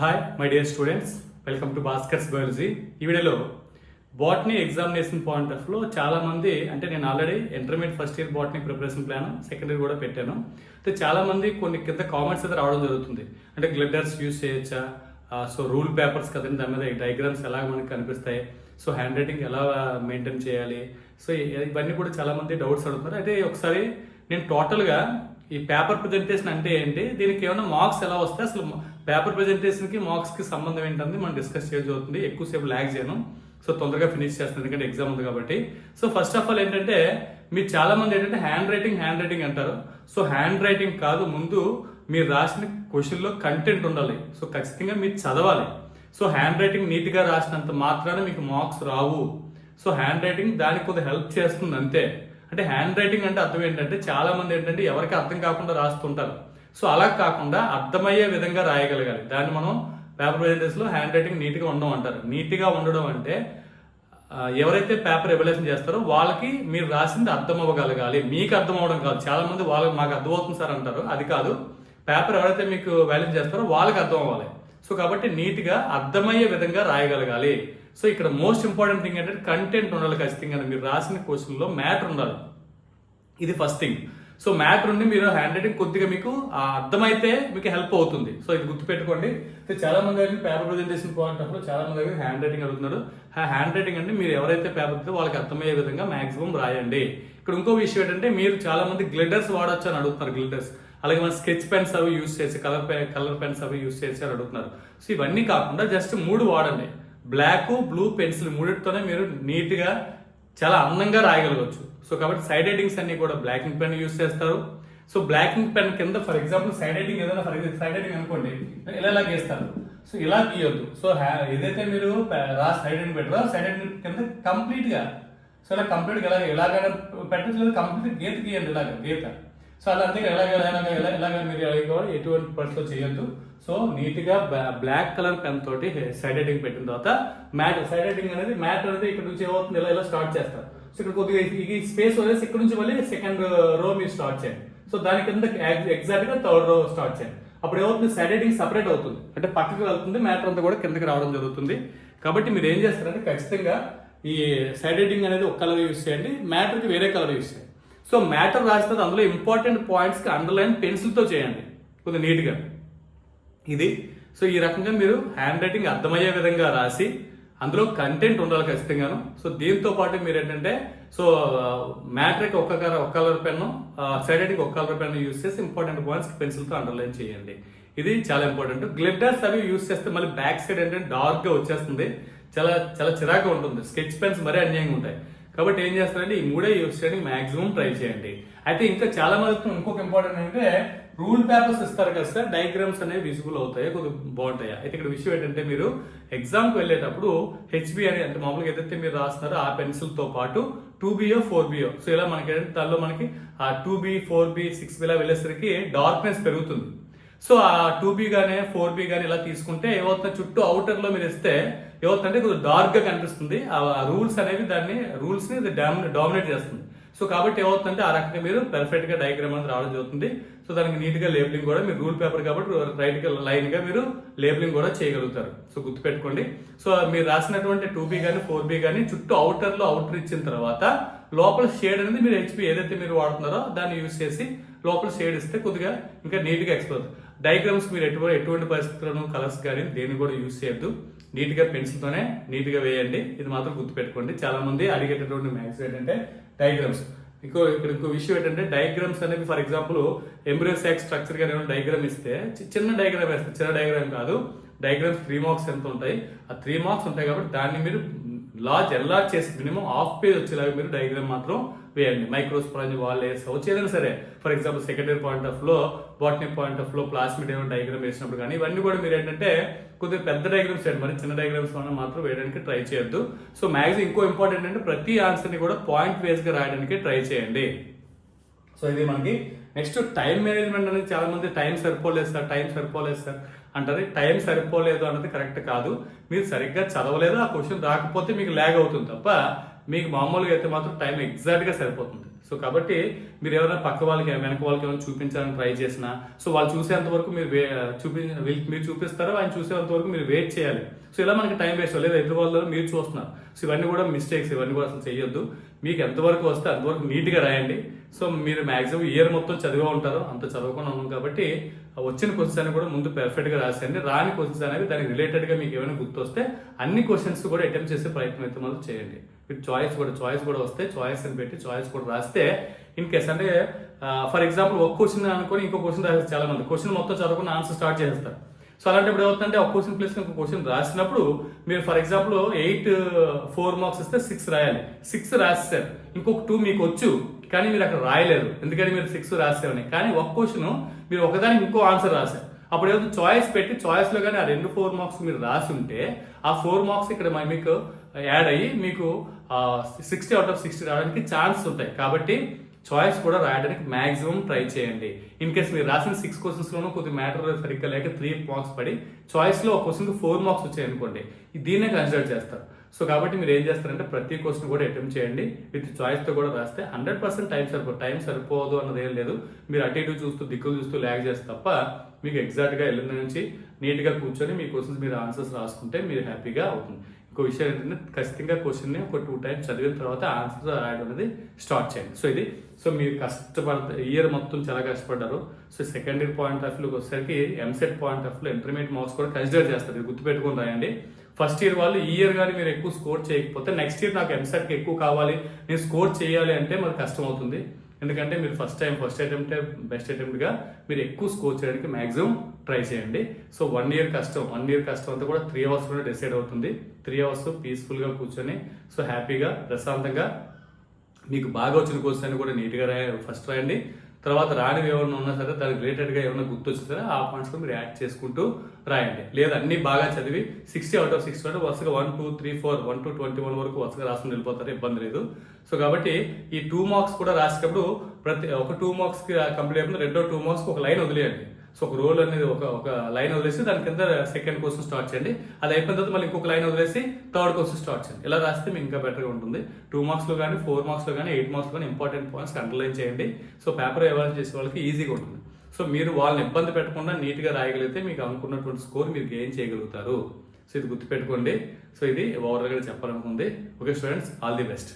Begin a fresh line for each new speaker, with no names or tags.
Hi my dear students welcome to Bhaskar's biology ఈ వీడియోలో botany examination point ఆఫ్లో చాలా మంది అంటే నేను already intermediate first year botany preparation plan second year కూడా పెట్టాను. అయితే చాలా మంది కొన్ని కింద కామెంట్స్ అయితే రావడం జరుగుతుంది. అంటే గ్లిటర్స్ యూస్ చేయొచ్చా? సో రూల్ పేపర్స్ కదండి దాని మీద డయాగ్రామ్స్ ఎలా మనకి కనిపిస్తాయి? సో హ్యాండ్ రైటింగ్ ఎలా మెయింటైన్ చేయాలి? సో ఇవన్నీ కూడా చాలామంది డౌట్స్ అడుగుతున్నారు. అయితే ఒకసారి నేను టోటల్గా ఈ పేపర్ ప్రజెంటేషన్ అంటే ఏంటి? దీనికి ఏమైనా మార్క్స్ ఎలా వస్తాయి? అసలు పేపర్ ప్రజెంటేషన్కి మార్క్స్కి సంబంధం ఏంటంది మనం డిస్కస్ చేయడం జరుగుతుంది ఎక్కువసేపు ల్యాగ్ చేయను. సో తొందరగా ఫినిష్ చేస్తాను. ఎందుకంటే ఎగ్జామ్ ఉంది కాబట్టి. సో ఫస్ట్ ఆఫ్ ఆల్ ఏంటంటే మీరు చాలా మంది ఏంటంటే హ్యాండ్ రైటింగ్ హ్యాండ్ రైటింగ్ అంటారు. సో హ్యాండ్ రైటింగ్ కాదు. ముందు మీరు రాసిన క్వశ్చన్లో కంటెంట్ ఉండాలి. సో ఖచ్చితంగా మీరు చదవాలి. సో హ్యాండ్ రైటింగ్ నీట్గా రాసినంత మాత్రాన మీకు మార్క్స్ రావు. సో హ్యాండ్ రైటింగ్ దానికి కొద్దిగా హెల్ప్ చేస్తుంది అంతే. అంటే హ్యాండ్ రైటింగ్ అంటే అర్థం ఏంటంటే చాలా మంది ఏంటంటే ఎవరికి అర్థం కాకుండా రాస్తుంటారు. సో అలా కాకుండా అర్థమయ్యే విధంగా రాయగలగాలి. దాన్ని మనం పేపర్ ప్రజెంటేషన్లో హ్యాండ్ రైటింగ్ నీట్గా ఉండడం అంటారు. నీట్గా ఉండడం అంటే ఎవరైతే పేపర్ ఎవల్యూషన్ చేస్తారో వాళ్ళకి మీరు రాసింది అర్థం అవ్వగలగాలి మీకు అర్థం అవ్వడం కాదు. చాలా మంది వాళ్ళకి మాకు అర్థమవుతుంది సార్ అంటారు. అది కాదు. పేపర్ ఎవరైతే మీకు వ్యాల్యూ చేస్తారో వాళ్ళకి అర్థం అవ్వాలి సో కాబట్టి నీట్గా అర్థమయ్యే విధంగా రాయగలగాలి. సో ఇక్కడ మోస్ట్ ఇంపార్టెంట్ థింగ్ ఏంటంటే కంటెంట్ ఉండాలి ఖచ్చితంగా మీరు రాసిన క్వశ్చన్లో మ్యాటర్ ఉండాలి. ఇది ఫస్ట్ థింగ్ సో మ్యాటర్ ఉండి మీరు హ్యాండ్ రైటింగ్ కొద్దిగా మీకు అర్థమైతే మీకు హెల్ప్ అవుతుంది. సో ఇది గుర్తుపెట్టుకోండి. సో చాలా మంది దగ్గర పేపర్ ప్రజెంటేషన్ పాయింట్ చాలా మంది దగ్గర హ్యాండ్ రైటింగ్ అడుగుతున్నారు. ఆ హ్యాండ్ రైటింగ్ అంటే మీరు ఎవరైతే పేపర్ ఇస్తే వాళ్ళకి అర్థమయ్యే విధంగా మాక్సిమం రాయండి. ఇక్కడ ఇంకో విషయం ఏంటంటే మీరు చాలా మంది గ్లిటర్స్ వాడొచ్చు అని అడుగుతున్నారు గ్లిటర్స్ అలాగే మన స్కెచ్ పెన్స్ అవి యూస్ చేసి కలర్ కలర్ పెన్స్ అవి యూస్ చేసి అని అడుగుతున్నారు. సో ఇవన్నీ కాకుండా జస్ట్ మూడు వాడండి. బ్లాక్ బ్లూ పెన్సిల్ మూడిటితోనే మీరు నీట్గా చాలా అందంగా రాయగలగచ్చు. సో కాబట్టి సైడ్ రైటింగ్స్ అన్ని కూడా బ్లాకింగ్ పెన్ యూస్ చేస్తారు. సో బ్లాకింగ్ పెన్ కింద ఫర్ ఎగ్జాంపుల్ సైడ్ రైటింగ్ ఏదైనా ఫర్ సైడ్ రైటింగ్ అనుకోండి ఇలా ఇలా గీస్తారు సో ఇలా గీయొద్దు. సో హ్యా- ఏదైతే మీరు రా సైడ్ రైటింగ్ పెట్టారో సైడ్ రైటింగ్ కింద కంప్లీట్గా సో ఇలా కంప్లీట్గా ఇలా ఎలాగైనా పెట్టచ్చు లేదా కంప్లీట్ గీత గీయండి ఇలాగ గీత. సో అలా అంతే ఎలాగ ఎలాగ ఎలా ఎలాగ మీరు ఎలాగ ఎటువంటి పర్స్లో చేయొద్దు. సో నీట్గా బ్లాక్ కలర్ పెన్ తోటి సైడ్ రైటింగ్ పెట్టిన తర్వాత మ్యాట్ సైడ్ రైటింగ్ అనేది మ్యాట్ అనేది ఇక్కడ నుంచి ఏమవుతుంది ఇలా ఇలా స్టార్ట్ చేస్తారు. సో ఇక్కడ కొద్దిగా ఈ స్పేస్ వదిలేసి ఇక్కడ నుంచి మళ్ళీ సెకండ్ రో మీరు స్టార్ట్ చేయండి. సో దాని కింద ఎగ్జాక్ట్గా థర్డ్ రో స్టార్ట్ చేయండి. అప్పుడు ఏమవుతుంది సైడ్ రైటింగ్ సపరేట్ అవుతుంది. అంటే పక్కకి వెళ్తుంది మ్యాటర్ అంతా కూడా కిందకి రావడం జరుగుతుంది. కాబట్టి మీరు ఏం చేస్తారంటే ఖచ్చితంగా ఈ సైడ్ రైటింగ్ అనేది ఒక కలర్ యూస్ చేయండి మ్యాటర్కి వేరే కలర్ యూస్ చేయండి. సో మ్యాటర్ రాసినది అందులో ఇంపార్టెంట్ పాయింట్స్కి అండర్లైన్ పెన్సిల్తో చేయండి. కొద్దిగా నీట్గా. ఇది. సో ఈ రకంగా మీరు హ్యాండ్ రైటింగ్ అర్థమయ్యే విధంగా రాసి అందులో కంటెంట్ ఉండాలి ఖచ్చితంగాను. సో దీంతో పాటు మీరు ఏంటంటే సో మ్యాట్రిక్ ఒక్క ఒక్క కలర్ పెన్ను సైడ్ రైటింగ్ ఒక్క కలర్ పెన్ను యూస్ చేసి ఇంపార్టెంట్ పాయింట్స్ పెన్సిల్తో అండర్లైన్ చేయండి. ఇది చాలా ఇంపార్టెంట్ గ్లిటర్స్ అవి యూస్ చేస్తే మళ్ళీ బ్యాక్ సైడ్ ఏంటంటే డార్క్గా వచ్చేస్తుంది. చాలా చాలా చిరాకు ఉంటుంది. స్కెచ్ పెన్స్ మరీ అన్యాయంగా ఉంటాయి. కాబట్టి ఏం చేస్తారంటే ఈ మూడే యూస్ చేయడానికి మాక్సిమం ట్రై చేయండి. అయితే ఇంకా చాలా మందికి ఇంకొక ఇంపార్టెంట్ అంటే రూల్ పేపర్స్ ఇస్తారు కదా సార్ డయాగ్రామ్స్ అనేవి విజిబుల్ అవుతాయి కొద్దిగా బాగుంటాయి? అయితే ఇక్కడ విషయం ఏంటంటే మీరు ఎగ్జామ్కి వెళ్ళేటప్పుడు హెచ్బి అని అంటే మామూలుగా ఏదైతే మీరు రాస్తున్నారో ఆ పెన్సిల్తో పాటు two B four B so ఇలా మనకి ఏంటంటే దానిలో మనకి ఆ two B four B six B ఇలా వెళ్ళేసరికి డార్క్నెస్ పెరుగుతుంది. సో ఆ టూ బి కానీ ఫోర్ బి కానీ ఇలా తీసుకుంటే ఏమవుతుంది? చుట్టూ అవుటర్లో మీరు ఇస్తే ఏమవుతుందంటే కొంచెం డార్క్గా కనిపిస్తుంది. ఆ రూల్స్ అనేవి దాన్ని రూల్స్ని డామినేట్ చేస్తుంది. సో కాబట్టి ఏమవుతుందంటే ఆ రకంగా మీరు పర్ఫెక్ట్గా డయాగ్రామ్ అనేది రావడం జరుగుతుంది. సో దానికి నీట్గా లేబులింగ్ కూడా మీరు రూల్ పేపర్ కాబట్టి రైట్గా లైన్గా మీరు లేబులింగ్ కూడా చేయగలుగుతారు. సో గుర్తుపెట్టుకోండి. సో మీరు రాసినటువంటి టూ బీ కానీ ఫోర్ బీ కానీ చుట్టూ అవుటర్లో అవుటర్ ఇచ్చిన తర్వాత లోపల షేడ్ అనేది మీరు హెచ్పి ఏదైతే మీరు వాడుతున్నారో దాన్ని యూజ్ చేసి లోపల షేడ్ ఇస్తే కొద్దిగా ఇంకా నీట్గా ఎక్స్ప్లోర్ డయాగ్రామ్స్ మీరు ఎటువంటి ఎటువంటి పరిస్థితులను కలర్స్ కానీ దేన్ని కూడా యూజ్ చేయొద్దు. నీట్గా పెన్సిల్తోనే నీట్గా వేయండి. ఇది మాత్రం గుర్తుపెట్టుకోండి. చాలా మంది అడిగేటటువంటి మ్యాథ్స్ ఏంటంటే డయాగ్రామ్స్. ఇంకో ఇక్కడ ఇంకో విషయం ఏంటంటే డయాగ్రామ్స్ అనేవి ఫర్ ఎగ్జాంపుల్ ఎంబ్రియోసాక్ స్ట్రక్చర్గా డయాగ్రామ్ ఇస్తే చిన్న డయాగ్రామ్ వేస్తే చిన్న డయాగ్రామ్ కాదు. డయాగ్రామ్స్ త్రీ మార్క్స్ ఎంత ఉంటాయి ఆ త్రీ మార్క్స్ ఉంటాయి కాబట్టి దాన్ని మీరు లార్జ్ ఎన్లార్జ్ చేసి మినిమం హాఫ్ పేజ్ వచ్చేలాగా మీరు డయాగ్రామ్ మాత్రం వేయండి. మైక్రోస్పాంజ్ వాల్ వేసుకోవచ్చు ఏదైనా సరే. ఫర్ ఎగ్జాంపుల్ సెకండరీ పాయింట్ ఆఫ్లో బాటనీ పాయింట్ ఆఫ్లో ప్లాస్మిడ్ ఏమైనా డయాగ్రామ్ వేసినప్పుడు కానీ ఇవన్నీ కూడా మీరు ఏంటంటే కొద్దిగా పెద్ద డయాగ్రామ్స్ చేయండి. మరి చిన్న డయాగ్రామ్స్ వల్ల మాత్రం వేయడానికి ట్రై చేయొద్దు. సో మ్యాక్సిమం ఇంకో ఇంపార్టెంట్ అంటే ప్రతి ఆన్సర్ని కూడా పాయింట్ వేస్గా రాయడానికి ట్రై చేయండి. సో ఇది మనకి నెక్స్ట్ టైం మేనేజ్మెంట్ అనేది చాలా మంది టైం సరిపోలేదు సార్ టైం సరిపోలేదు సార్. అంటారు టైం సరిపోలేదు అన్నది కరెక్ట్ కాదు. మీరు సరిగ్గా చదవలేదు ఆ క్వశ్చన్ రాకపోతే మీకు ల్యాగ్ అవుతుంది తప్ప మీకు మామూలుగా అయితే మాత్రం టైం ఎగ్జాక్ట్గా సరిపోతుంది. సో కాబట్టి మీరు ఎవరైనా పక్క వాళ్ళకి వెనక వాళ్ళకి ఏమైనా చూపించాలని ట్రై చేసినా సో వాళ్ళు చూసేంత వరకు మీరు వే- చూపి మీరు చూపిస్తారో ఆయన చూసేంత వరకు మీరు వెయిట్ చేయాలి. సో ఇలా మనకి టైం వేస్ట్ లేదా ఎదురు వాళ్ళు మీరు చూస్తున్నారు. సో ఇవన్నీ కూడా మిస్టేక్స్ ఇవన్నీ కూడా అసలు చేయొద్దు మీకు ఎంతవరకు వస్తే అంతవరకు నీట్గా రాయండి. సో మీరు మ్యాక్సిమం ఇయర్ మొత్తం చదివే ఉంటారు అంత చదవకుండా ఉన్నాం కాబట్టి వచ్చిన క్వశ్చన్ కూడా ముందు పెర్ఫెక్ట్గా రాసేయండి. రాని క్వశ్చన్స్ అనేవి దానికి రిలేటెడ్గా మీకు ఏమైనా గుర్తొస్తే అన్ని క్వశ్చన్స్ కూడా అటెంప్ట్ చేసే ప్రయత్నం అయితే మనం చేయండి. మీరు చాయిస్ కూడా చాయిస్ కూడా వస్తే చాయిస్ అని పెట్టి చాయిస్ కూడా రాస్తే ఇన్ కేస్ అంటే ఫర్ ఎగ్జాంపుల్ ఒక క్వశ్చన్ అనుకొని ఇంకో క్వశ్చన్ రాసేస్తారు చాలా మంది క్వశ్చన్ మొత్తం చదవకుండా ఆన్సర్ స్టార్ట్ చేస్తారు సో అలాంటప్పుడు ఏమవుతుందంటే ఒక క్వశ్చన్ ప్లేస్ ఇంకో క్వశ్చన్ రాసినప్పుడు మీరు for example eight four marks ఇస్తే సిక్స్ రాయాలి. సిక్స్ రాస్తారు. ఇంకొక టూ మీకు వచ్చు కానీ మీరు అక్కడ రాయలేరు. ఎందుకంటే మీరు సిక్స్ రాసేవని. కానీ ఒక క్వశ్చన్ మీరు ఒకదానికి ఇంకో ఆన్సర్ రాశారు. అప్పుడు ఏదో చాయిస్ పెట్టి చాయిస్లో కానీ ఆ రెండు ఫోర్ మార్క్స్ మీరు రాసి ఉంటే ఆ ఫోర్ మార్క్స్ ఇక్కడ మీకు యాడ్ అయ్యి మీకు సిక్స్టీ అవుట్ ఆఫ్ సిక్స్టీ రావడానికి ఛాన్స్ ఉంటాయి. కాబట్టి చాయిస్ కూడా రాయడానికి మాక్సిమం ట్రై చేయండి. ఇన్ కేస్ మీరు రాసిన సిక్స్ క్వశ్చన్స్లోనూ కొద్ది మ్యాటర్ సరిగ్గా లేక త్రీ మార్క్స్ పడి చాయిస్లో ఒక క్వశ్చన్కి ఫోర్ మార్క్స్ వచ్చాయనుకోండి దీన్నే కన్సిడర్ చేస్తారు. సో కాబట్టి మీరు ఏం చేస్తారంటే ప్రతి క్వశ్చన్ కూడా అటెంప్ట్ చేయండి. విత్ చాయిస్తో కూడా రాస్తే హండ్రెడ్ పర్సెంట్ టైం సరిపో టైం సరిపోదు అన్నది ఏం లేదు. మీరు అటు ఇటు చూస్తూ దిక్కులు చూస్తూ ల్యాగ్ చేస్తే తప్ప మీకు ఎగ్జాక్ట్గా ఎల్లుండి నుంచి నీట్గా కూర్చొని మీ క్వశ్చన్స్ మీరు ఆన్సర్స్ రాసుకుంటే మీరు హ్యాపీగా అవుతుంది. ఒక విషయం ఏంటంటే ఖచ్చితంగా క్వశ్చన్ని ఒక టూ టైమ్స్ చదివిన తర్వాత ఆన్సర్ రాయడం అనేది స్టార్ట్ చేయండి. సో ఇది సో మీరు కష్టపడ ఇయర్ మొత్తం చాలా కష్టపడ్డారు. So second year point of వ్యూకి వచ్చేసరికి EAMCET point of view intermediate marks కూడా కన్సిడర్ చేస్తారు. ఇది గుర్తుపెట్టుకుని రాయండి. ఫస్ట్ ఇయర్ వాళ్ళు ఈ ఇయర్ కానీ మీరు ఎక్కువ స్కోర్ చేయకపోతే నెక్స్ట్ ఇయర్ నాకు ఎంసెట్కి ఎక్కువ కావాలి. నేను స్కోర్ చేయాలి అంటే మరి కష్టం అవుతుంది. ఎందుకంటే మీరు first time first attempt best అటెంప్ట్గా మీరు ఎక్కువ స్కోర్ చేయడానికి మ్యాక్సిమం ట్రై చేయండి. సో వన్ ఇయర్ కష్టం వన్ ఇయర్ కష్టం అంతా కూడా త్రీ అవర్స్లోనే కూడా డిసైడ్ అవుతుంది. త్రీ అవర్స్ పీస్ఫుల్గా కూర్చొని సో హ్యాపీగా ప్రశాంతంగా మీకు బాగా వచ్చిన క్వశ్చన్ కూడా నీట్గా రాయ ఫస్ట్ రాయండి. తర్వాత రానివి ఏమైనా ఉన్నా సరే దానికి రిలేటెడ్గా ఏమైనా గుర్తొచ్చినా సరే ఆ పాయింట్స్ మీరు యాడ్ చేసుకుంటూ రాయండి. లేదా అన్ని బాగా చదివి సిక్స్టీ అవుట్ ఆఫ్ సిక్స్టీ అంటే వరుసగా one two three four one two twenty one వరకు వరుసగా రాసుకుని వెళ్ళిపోతారు ఇబ్బంది లేదు. సో కాబట్టి ఈ టూ మార్క్స్ కూడా రాసేటప్పుడు ప్రతి ఒక టూ మార్క్స్కి కంప్లీట్ అయిపోయింది రెండో టూ మార్క్స్ ఒక లైన్ వదిలేయండి. సో ఒక రోల్ అనేది ఒక ఒక లైన్ వదిలేసి దాని కింద సెకండ్ క్వశ్చన్ స్టార్ట్ చేయండి. అది అయిపోయిన తర్వాత మళ్ళీ ఇంకొక లైన్ వదిలేసి థర్డ్ క్వశ్చన్ స్టార్ట్ చేయండి. ఇలా రాస్తే మీకు ఇంకా బెటర్గా ఉంటుంది. టూ మార్క్స్లో కానీ ఫోర్ మార్క్స్లో కానీ ఎయిట్ మార్క్స్లో కానీ ఇంపార్టెంట్ పాయింట్స్ అండర్లైన్ చేయండి. సో పేపర్ ఎవాల్వ్ చేసే వాళ్ళకి ఈజీగా ఉంటుంది. సో మీరు వాళ్ళని ఇబ్బంది పెట్టకుండా నీట్గా రాయగలిగితే మీకు అనుకున్నటువంటి స్కోర్ మీరు గెయిన్ చేయగలుగుతారు. సో ఇది గుర్తుపెట్టుకోండి. సో ఇది overall చెప్పాలనుకుంది. Okay students all the best